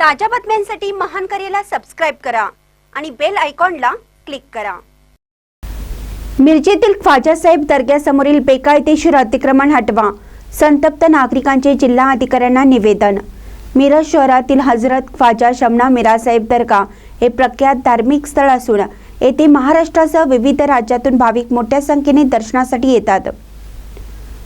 ताज्या बातम्यांसाठी महान करेला सबस्क्राईब करा आणि बेल आयकॉनला क्लिक करा. मिरजेतील ख्वाजासाहेब दर्ग्यासमोरील बेकायदेशीर अतिक्रमण हटवा. संतप्त नागरिकांचे जिल्हा अधिकाऱ्यांना निवेदन. मिरज शहरातील हजरत ख्वाजा शमना मिरासाहेब दर्गा हे प्रख्यात धार्मिक स्थळ असून येथे महाराष्ट्रासह विविध राज्यातून भाविक मोठ्या संख्येने दर्शनासाठी येतात.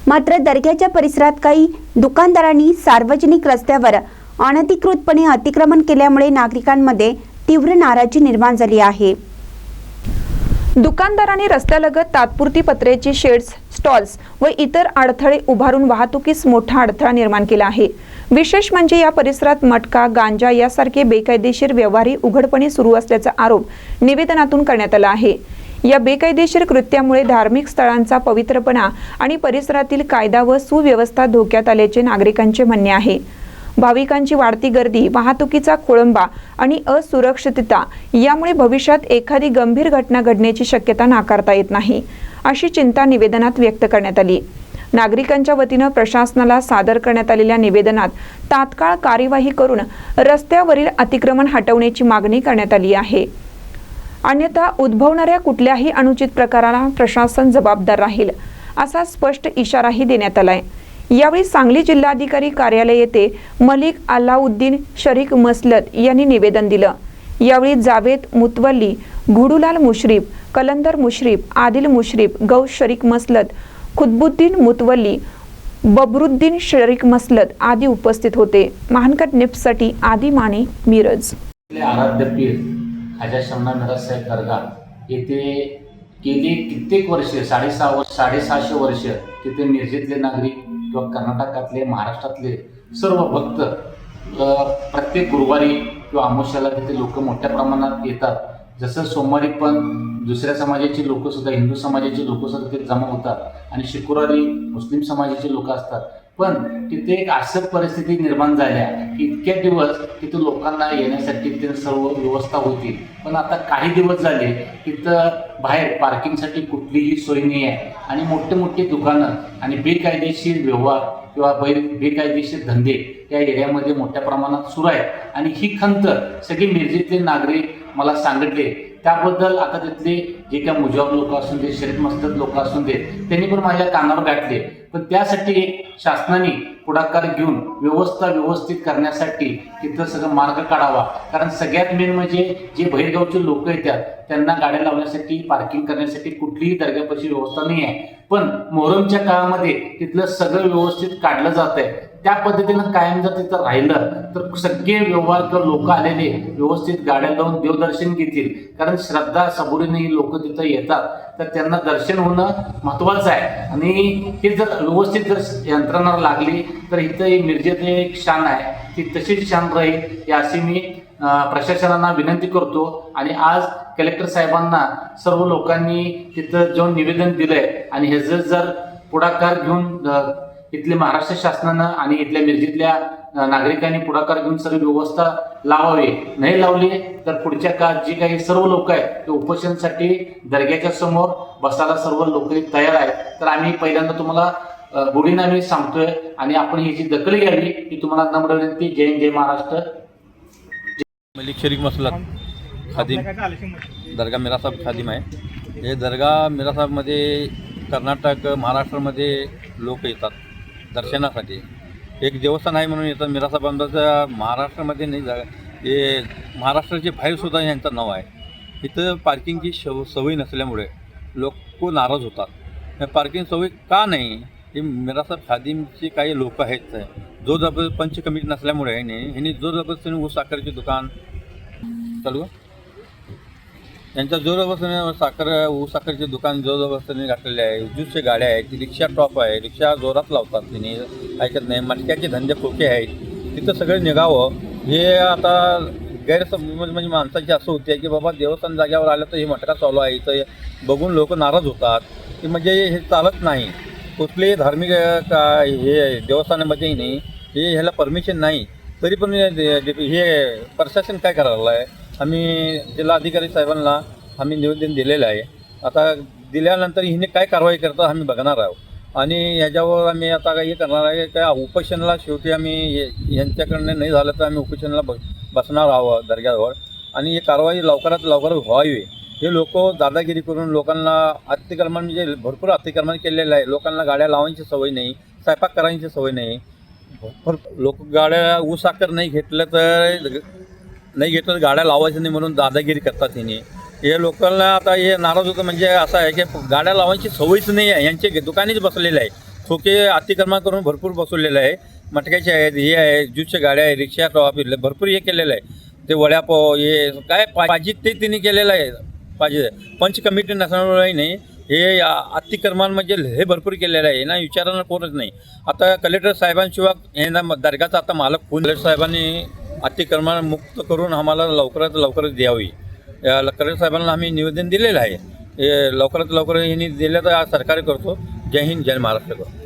मात्र दर्ग्याच्या परिसरात काही दुकानदारांनी सार्वजनिक रस्त्यावर अनधिकृतपणे अतिक्रमण केल्यामुळे नागरिकांमध्ये तीव्र नाराजी निर्माण झाली आहे. दुकानदारांनी रस्त्यालगत तात्पुरती पत्र्याची शेड्स स्टॉल्स व इतर अडथळे उभारून वाहतुकीस मोठा अडथळा निर्माण केला आहे. विशेष म्हणजे या परिसरात मटका गांजा यासारखे बेकायदेशीर व्यवहारही उघडपणे सुरू असल्याचा आरोप निवेदनातून करण्यात आला आहे. या बेकायदेशीर कृत्यामुळे धार्मिक स्थळांचा पवित्रपणा आणि परिसरातील कायदा व सुव्यवस्था धोक्यात आल्याचे नागरिकांचे म्हणणे आहे. भाविकांची वाढती गर्दी वाहतुकीचा खोळंबा आणि असुरक्षितता यामुळे भविष्यात एखादी गंभीर घटना घडण्याची शक्यता नाकारता येत नाही अशी चिंता निवेदनात व्यक्त करण्यात आली. नागरिकांच्या वतीनं प्रशासनाला सादर करण्यात आलेल्या निवेदनात तात्काळ कार्यवाही करून रस्त्यावरील अतिक्रमण हटवण्याची मागणी करण्यात आली आहे. अन्यथा उद्भवणाऱ्या कुठल्याही अनुचित प्रकाराला प्रशासन जबाबदार राहील असा स्पष्ट इशाराही देण्यात आलाय. यावेळी सांगली जिल्हाधिकारी कार्यालय येथे मलिक अल्लाउद्दीन शरीक मसलत यांनी निवेदन दिलं. यावेळी जावेद मुतवल्ली घुडूलाल मुश्रीफ कलंदर मुश्रीफ आदिल मुश्रीफ गौ शरीक मसलत खुदबुद्दीन मुतवल्ली बबरुद्दीन शरीक मसलत आदी उपस्थित होते. महानकट निप्ससाठी आदी माने मिरज. आराध्यपीठ खाजा शमना मिराज दर्गा येथे गेली कित्येक वर्ष साडेसहा वर्ष साडेसहाशे वर्ष तिथे मिरजेतले नागरिक किंवा कर्नाटकातले महाराष्ट्रातले सर्व भक्त प्रत्येक गुरुवारी किंवा अमोश्याला तिथे लोक मोठ्या प्रमाणात येतात. जसं सोमवारी पण दुसऱ्या समाजाची लोकसुद्धा हिंदू समाजाची लोकसुद्धा तिथे जमा होतात. आणि शुक्रवारी मुस्लिम समाजाचे लोक असतात. पण तिथे एक असं परिस्थिती निर्माण झाल्या की इतक्या दिवस तिथं लोकांना येण्यासाठी तिथे सर्व व्यवस्था होती. पण आता काही दिवस झाले तिथं बाहेर पार्किंगसाठी कुठलीही सोय नाही आहे. आणि मोठे मोठे दुकानं आणि बेकायदेशीर व्यवहार किंवा बै बेकायदेशीर धंदे या एरियामध्ये मोठ्या प्रमाणात सुरू आहेत. आणि ही खंत सगळी मिरजेतले नागरिक मला सांगितले. त्याबद्दल आता तिथले जे काही मुजाब लोक असून दे शरीफ मस्तक लोक असून देत त्यांनी पण माझ्या कानावर गाठले. पण त्यासाठी एक शासनाने पुढाकार घेऊन व्यवस्था व्यवस्थित करण्यासाठी तिथं सगळं मार्ग काढावा. कारण सगळ्यात मेन म्हणजे जे बहिरगावचे लोक येतात त्यांना गाड्या लावण्यासाठी पार्किंग करण्यासाठी कुठलीही दर्ग्यापाशी व्यवस्था नाही आहे पण मोहरमच्या काळामध्ये तिथलं सगळं व्यवस्थित काढलं जात आहे त्या पद्धतीनं कायम जर तिथं राहिलं तर सगळे व्यवहार किंवा लोक आलेले व्यवस्थित गाड्या लावून देवदर्शन घेतील. कारण श्रद्धा सबुरीने ही लोक तिथं येतात. तर त्यांना दर्शन होणं महत्वाचं आहे. आणि हे जर व्यवस्थित जर यंत्रणा लागली तर इथं ही मिरजेत एक शान आहे. ती तशीच शान राहील या अशी मी अं, प्रशासनाला विनंती करतो. आणि आज कलेक्टर साहेबांना सर्व लोकांनी तिथं जाऊन निवेदन दिलंय. आणि ह्याचं जर पुढाकार घेऊन इथले महाराष्ट्र शासनानं आणि इथल्या मिरजेतल्या नागरिकांनी पुढाकार घेऊन सर्व व्यवस्था लावावी. नाही लावली तर पुढच्या काळात जी काही सर्व लोक आहेत ते उपोषणसाठी दर्ग्याच्या समोर बसायला सर्व लोक तयार आहेत. तर आम्ही पहिल्यांदा तुम्हाला अं, आम्ही सांगतोय आणि आपण ह्याची दखल घ्यावी ही तुम्हाला नम्र विनंती. जय जय महाराष्ट्र. मलिक शरीक मसलत खादिम. दर्गा मिरासाहेब खादिम आहे. हे दर्गा मिरासाहेबमध्ये कर्नाटक महाराष्ट्रामध्ये लोक येतात. दर्शनासाठी. एक देवस्थान आहे म्हणून येतात मिरासाहेबांचं महाराष्ट्रामध्ये नाही जा हे महाराष्ट्राचे बाहेरसुद्धा यांचं नाव आहे. इथं पार्किंगची शव सवय नसल्यामुळे लोक नाराज होतात. पार्किंग सवय का नाही? हे मिरासा खादिमचे काही लोक आहेत. जो जबर पंच कमिटी नसल्यामुळे ह्यांनी ह्यांनी जो जबरदस्तीने ऊस साखरेचे दुकान चालू त्यांच्या यांच्या साखर ऊस साखरचे दुकान जो जबरदस्तीने घातलेले आहे. ज्यूसच्या गाड्या आहेत रिक्षा टॉप आहे. रिक्षा जोरात लावतात तिने. ऐकत नाही. मटक्याचे धंदे खोके आहेत. तिथं सगळं निघावं. हे आता गैरसमज म्हणजे माणसाची असं होते की बाबा देवस्थान जाग्यावर आलं तर हे मटका चालू आहे. इथं बघून लोक नाराज होतात. की म्हणजे हे चालत नाही. कुठलेही धार्मिक का हे देवस्थानामध्येही नाही. हे ह्याला परमिशन नाही. तरी पण दे- हे प्रशासन काय करायला आहे आम्ही जिल्हाधिकारी साहेबांना आम्ही निवेदन दिलेलं आहे. आता दिल्यानंतर हिने काय कारवाई करतात आम्ही बघणार आहोत. आणि ह्याच्यावर आम्ही आता हे करणार आहे. त्या उपोषणाला शेवटी आम्ही हे- यांच्याकडनं नाही झालं तर आम्ही उपोषणाला बसणार आहोत दर्ग्याजवळ आणि ही कारवाई लवकरात लवकर व्हावी. हे लोक दादागिरी करून लोकांना अतिक्रमण म्हणजे भरपूर अतिक्रमण केलेलं आहे. लोकांना गाड्या लावायची सवय नाही. स्वयंपाक करायची सवय नाही. भरपूर लोक गाड्या ऊसाकर नाही घेतलं तर नाही घेतलं तर गाड्या लावायचं नाही म्हणून दादागिरी करतात त्यांनी हे लोकांना आता हे नाराज होतं म्हणजे असं आहे की गाड्या लावायची सवयच नाही आहे. यांचे दुकानेच बसलेले आहे. खोके अतिक्रमण करून भरपूर बसवलेलं आहे. मटक्याचे आहेत हे आहे ज्यूसच्या गाड्या आहे रिक्षा फिरले भरपूर हे केलेलं आहे. ते वड्यापाव हे काय पाहिजे ते तिने केलेलं आहे. पाहिजे. पंच कमिटी नसल्यामुळे नाही हे आ- अतिक्रमण म्हणजे हे भरपूर केलेलं आहे. ना विचारांना कोणच नाही. आता कलेक्टर साहेबांशिवाय हे ना दर्गाचा आता मालक कोण? कलेक्टर साहेबांनी अतिक्रमण मुक्त करून आम्हाला लवकरात लवकर द्यावी. कलेक्टर साहेबांना आम्ही निवेदन दिलेलं आहे. लवकरात लवकर यांनी दिलं तर आज सरकार करतो. जय हिंद जय महाराष्ट्र करतो.